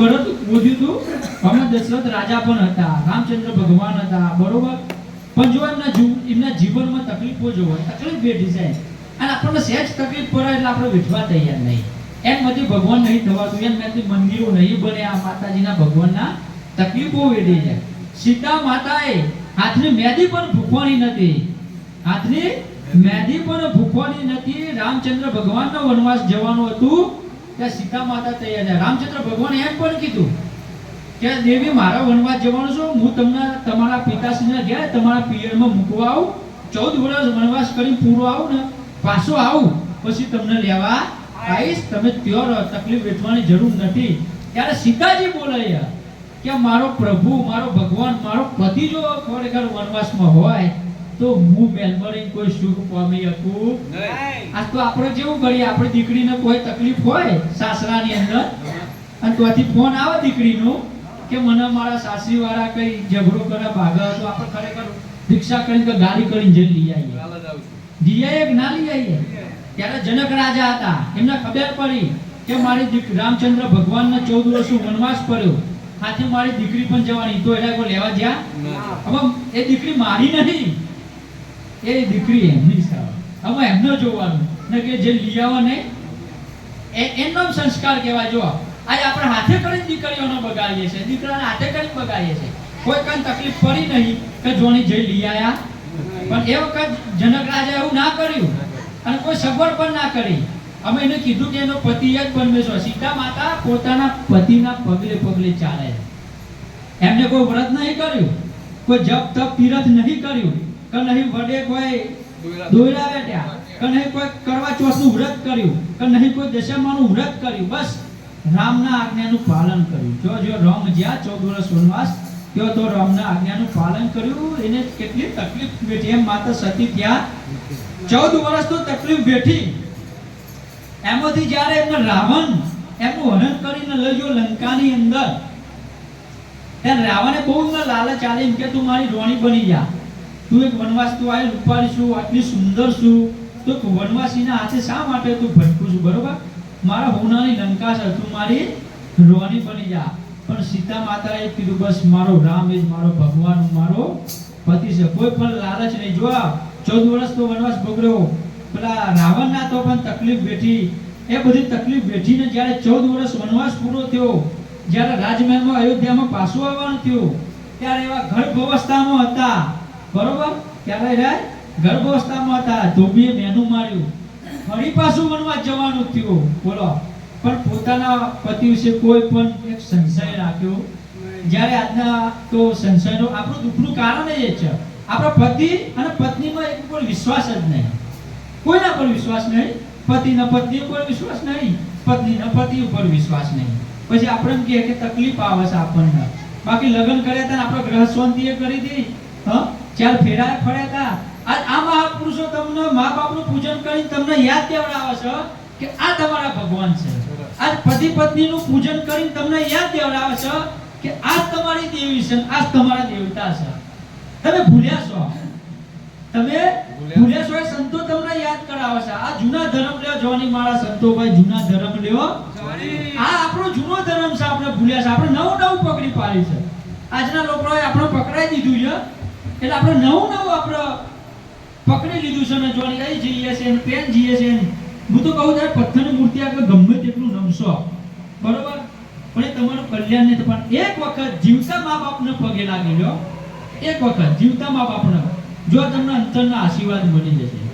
ઘર હતું બોધ્યું હતું. દશરથ રાજા પણ હતા, રામચંદ્ર ભગવાન હતા, બરોબર? પણ જો એમના એમના જીવનમાં તકલીફો જો હોય તકલીફ વેઠી જાય અને આપણને સહેજ તકલીફ પડે એટલે આપણે વેઠવા તૈયાર નહીં. એમ બધી ભગવાન નહીં થવાતું, એમ નથી મંદિરો નહીં બન્યા માતાજીના ભગવાનના તકલીફો વેઠી જાય. સીતા માતાએ હાથની મેદી પણ ભૂખવાની નથી. હાથની મેદી પણ ભૂખવાની નથી. રામચંદ્ર ભગવાનનો વનવાસ જવાનું હતું. ત્યાં સીતા માતા તૈયાર થયા રામચંદ્ર ભગવાન એમ પણ કીધું કે, દેવી, મારા વનવાસ જવાનું છું. હું તમને તમારા પિતાશ્રીને ગયા તમારા પિયરમાં મૂકવા આવું. ચૌદ વર્ષ વનવાસ કરી પૂરો આવું ને પાછો આવું. પછી તમને લેવા આવીશ. તમે ત્યો તકલીફ વેઠવાની જરૂર નથી. ત્યારે સીતાજી બોલાયા કે, મારો પ્રભુ, મારો ભગવાન, મારો પતિ જો ખરેખર વનવાસમાં હોય તો હું મેલબરી કોઈ સુખ પામી શકું આ તો આપણે જેવું કરીએ આપણી દીકરીને કોઈ તકલીફ હોય સાસરાની અંદર અને ત્યાંથી ફોન આવે દીકરીનો કે મને મારા સાસરી વાળા કઈ ઝઘડો કરે ભાગે તો આપણે ખરેખર ભિક્ષા કરીને ગાડી કરીને જઈ લઈ આવીએ. આવીએ ના લઈ આવીએ? ત્યારે જનક રાજા હતા. એમને ખબર પડી કે મારી રામચંદ્ર ભગવાનના ચૌદ વર્ષ વનવાસ પડ્યો. સાથે મારી દીકરી પણ જવાની. તો એને કોઈ લેવા જ્યાં હવે એ દીકરી મારી નહીં. એ દીકરી એમની હવે એમને જોવાનું. ને કે જે લઈ આવે ને એમનો સંસ્કાર કહેવાય. જો, આજે આપણે હાથે કરીને દીકરીઓનો બગાડીએ છીએ, દીકરાને હાથે કરીને બગાડીએ છીએ. કોઈ કાંઈ તકલીફ પડી નહીં કે જોની જઈ લઈ પણ એ વખત જનક રાજા એવું ના કર્યું અને કોઈ સગવડ પણ ના કરી. અમે એને કીધું કે એનો પતિ જ પરમેશ્વર. સીતા માતા પોતાના પતિના પગલે પગલે ચાલે એમને કોઈ વ્રત નહીં કર્યું? કોઈ જપ તપ તીરથ નહીં કર્યું? કે નહીં વડે કોઈ દોયરા બેઠ્યા કે નહીં કોઈ કરવા ચોથનું વ્રત કર્યું. કે નહીં કોઈ દશામાનું વ્રત કર્યું. બસ રામના આજ્ઞાનું પાલન કર્યું. જો જો રામ જ્યાં ચૌદ વર્ષ વનવાસ ત્યો તો રામના આજ્ઞાનું પાલન કર્યું. એને કેટલી તકલીફ વેઠી. એમ માતા સતી ત્યાં ચૌદ વર્ષ તો તકલીફ વેઠી. એમાંથી જ્યારે એમને રાવણ એમનું હરણ કરીને લઈ ગયો લંકાની અંદર. ત્યારે રાવણે બહુ લાલચ આલી એમ કે તું મારી રોણી બની જા. તું એક વનવાસ તું આવી રૂપાળી છું, આટલી સુંદર છું. તો વનવાસીના હાથે શા માટે તું ભટકું છું, બરોબર? મારા હોનાની લંકા છે તું મારી રોની બની જા. પણ સીતા માતાએ કીધું, બસ મારો રામ એ મારો ભગવાન મારો પતિ છે. કોઈ પણ લાલચ નહીં. જો ચૌદ વર્ષ તો વનવાસ ભોગવ્યો પેલા રાવણના તો પણ તકલીફ બેઠી. એ બધી તકલીફ બેઠીને જ્યારે ચૌદ વર્ષ વનવાસ પૂરો થયો, જ્યારે રાજમહેલમાં અયોધ્યામાં પાછું આવવાનું થયું, ત્યારે એવા ગર્ભ અવસ્થામાં હતા. બરોબર? ત્યારે એ ગર્ભાવસ્થામાં હતા, ધોબીએ મેનું માર્યું. ફરી પાછું વનવાસ જવાનું થયું. બોલો. પણ પોતાના પતિ વિશે કોઈ પણ એક સંશય રાખ્યો. જ્યારે આજના તો સંશયનો આપણું દુઃખનું કારણ એ છે. આપણા પતિ અને પત્નીમાં એક ઉપર વિશ્વાસ જ નહીં. કોઈના પર વિશ્વાસ નહીં? પતિના પત્ની ઉપર વિશ્વાસ નહીં. પત્નીના પતિ ઉપર વિશ્વાસ નહીં. પછી આપણે એમ કહે કે તકલીફ આવે છે આપણને. બાકી લગ્ન કર્યા હતા આપણે ગ્રહ શાંતિએ કરી હતી હ? ચાર ફેરા ફર્યા હતા આજ આ મહાપુરુષો તમને મા બાપનું પૂજન કરી તમને યાદ દેવડાવે છે કે આ તમારા ભગવાન છે. આજ પતિ પત્નીનું પૂજન કરીને તમને યાદ દેવડાવે છે કે આ તમારી દેવી છે આ તમારા દેવતા છે. તમે ભૂલ્યા છો? તમે ભૂલ્યા છો સંતો તમને યાદ કરાવે છે. આ જૂના ધર્મ લ્યો જોવાની મારા સંતો ભાઈ જૂના ધર્મ લ્યો. આ આપણો જૂનો ધર્મ છે આપણે ભૂલ્યા છે. આપણે નવું નવું પકડી પાડી છે. આજના લોકોએ આપણે પકડાઈ દીધું છે. એટલે આપણે નવું નવું આપણે પકડી લીધું છે ને જોની કઈ જઈએ છે ને પેન જઈએ છે હું તો કહું છું, પથ્થરની મૂર્તિ આગળ ગમે તેટલું નમશો. બરોબર? પણ એ તમારું કલ્યાણ નહીં. પણ એક વખત જીવતા મા બાપને પગે લાગી લો એક વખત જીવતા મા બાપને. જો તમને અંતરના આશીર્વાદ મળી જશે.